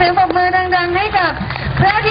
เสียงปรบมือดังๆให้กับพระอทิ